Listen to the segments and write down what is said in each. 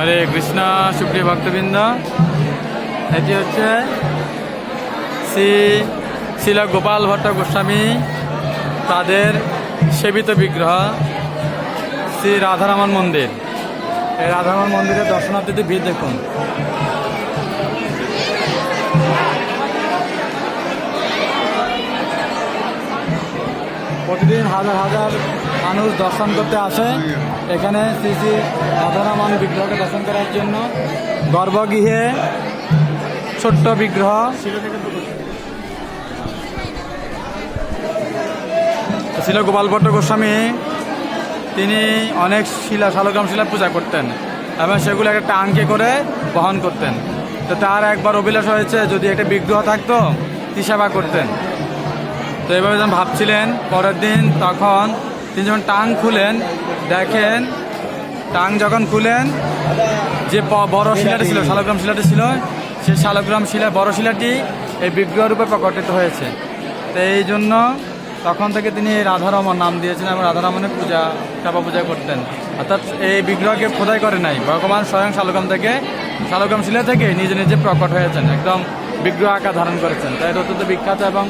হরে কৃষ্ণ, সুপ্রিয় ভক্তবৃন্দ। এটি হচ্ছে শ্রী শিলা গোপাল ভট্ট গোস্বামী তাদের সেবিত বিগ্রহ, শ্রী রাধারামন মন্দির। এই রাধারামন মন্দিরের দর্শনার্থীদের ভিড় দেখুন। প্রতিদিন হাজার হাজার মানুষ দর্শন করতে আসে। এখানে শ্রী শ্রী রাধারামন বিগ্রহকে দর্শন করার জন্য। গর্ভগৃহে ছোট্ট বিগ্রহ। ছিল গোপাল ভট্ট গোস্বামী, তিনি অনেক শিলা, শালগ্রাম শিলা পূজা করতেন এবং সেগুলো একটা টাঙ্কে করে বহন করতেন। তো তার একবার অভিলাষ হয়েছে, যদি একটা বিগ্রহ থাকতো সেবা করতেন। তো এভাবে যখন ভাবছিলেন, পরের দিন তখন তিনি যখন টাং খুলেন, দেখেন, টাং যখন খুলেন, যে বড় শিলাটি ছিল, শালগ্রাম শিলাটি ছিল, সেই শালগ্রাম শিলা, বড় শিলাটি এই বিগ্রহ রূপে প্রকটিত হয়েছে। তো এই জন্য তখন থেকে তিনি রাধারমন নাম দিয়েছেন এবং রাধারমনের পূজা টাপা পূজা করতেন। অর্থাৎ এই বিগ্রহকে খোদাই করে নাই, ভগবান স্বয়ং শালগ্রাম থেকে, শালগ্রাম শিলা থেকে নিজে নিজে প্রকট হয়েছেন, একদম বিগ্রহ আকার ধারণ করেছেন। তাই অত্যন্ত বিখ্যাত এবং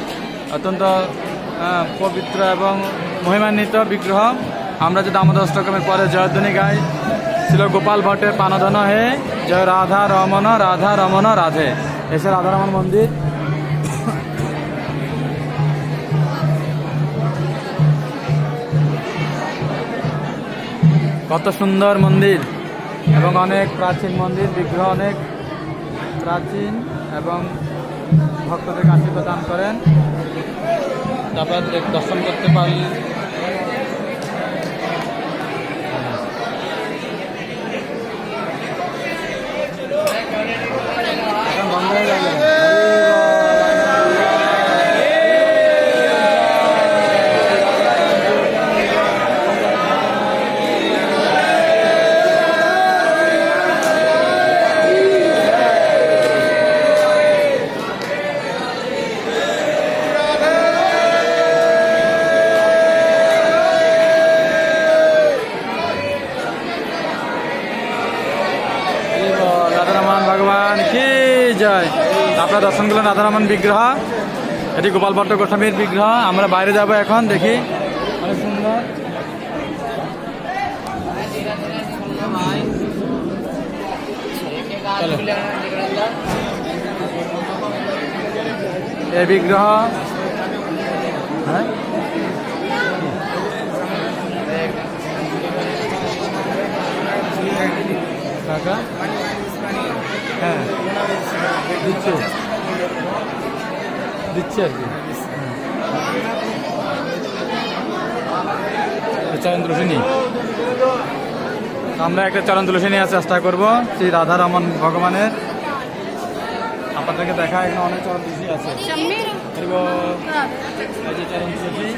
অত্যন্ত পবিত্র এবং মহিমান্বিত বিগ্রহ। আমরা যে দামোদর অষ্টকমের পরে জয়ধ্বনি গাই, ছিল গোপাল ভট্টের পানধন হে। জয় রাধা রমন রাধা রমন রাধে। এসে রাধা রমন মন্দির। কত সুন্দর মন্দির এবং অনেক প্রাচীন মন্দির, বিগ্রহ অনেক প্রাচীন এবং ভক্তদের আশীর্বাদ দান করেন। দেখ- দর্শন করতে পারলে আপনার দর্শন করলেন রাধারমন বিগ্রহ, এটি গোপাল ভট্ট গোস্বামীর বিগ্রহ। আমরা বাইরে যাব এখন, দেখি। অনেক সুন্দর। এই বিগ্রহ হ্যাঁ? কাকা? হ্যাঁ। দিচ্ছে। দিচ্ছে আর কি। চরণ তুলসী নিই। আমরা একটা চরণ তুলসী নেওয়ার চেষ্টা করব শ্রী রাধারমন ভগবানের। আপনাদেরকে দেখা এখানে অনেক চরণ তুলসী আছে। চরণ তুলসী।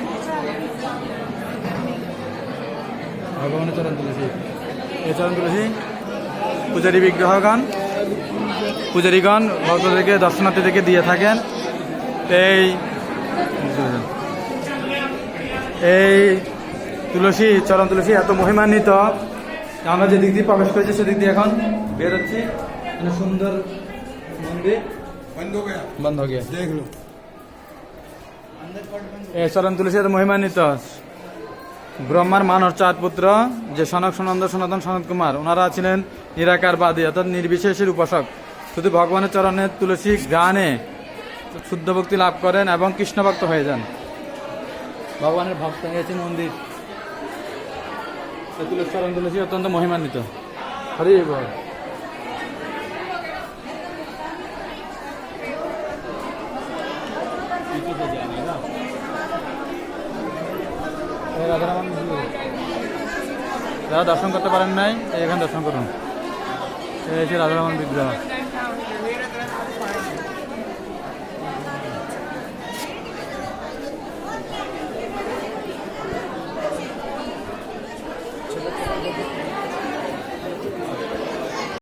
ভগবানের চরণ তুলসী। এই চরণ তুলসী। পূজারী বিগ্রহগণ। পূজারীগণ ভক্তদেরকে দর্শনার্থীদেরকে দিয়ে থাকেন। এই এই তুলসী চরণ তুলসী এত মহিমান্বিত। আমরা যে দিক দিয়ে প্রবেশ করেছি সেদিক দিয়ে এখন বের হচ্ছি। সুন্দর মন্দির। বন্ধ দেখল। এই চরণ তুলসী এত মহিমান্বিত। ব্রহ্মার মানর চাঁদ পুত্র যে সনক সনন্দ সনাতন সনৎ কুমার ওনারা ছিলেন নিরাকারবাদী অর্থাৎ নির্বিশেষের উপাসক। শুধু ভগবানের চরণে তুলসী গানে শুদ্ধ ভক্তি লাভ করেন এবং কৃষ্ণ ভক্ত হয়ে যান। ভগবানের ভক্ত হয়েছে মন্দির। চরণ তুলসী অত্যন্ত মহিমান্বিত। হরি বল। যারা দর্শন করতে পারেন নাই এখানে দর্শন করুন। এই হচ্ছে রাধারমণ বিগ্রহ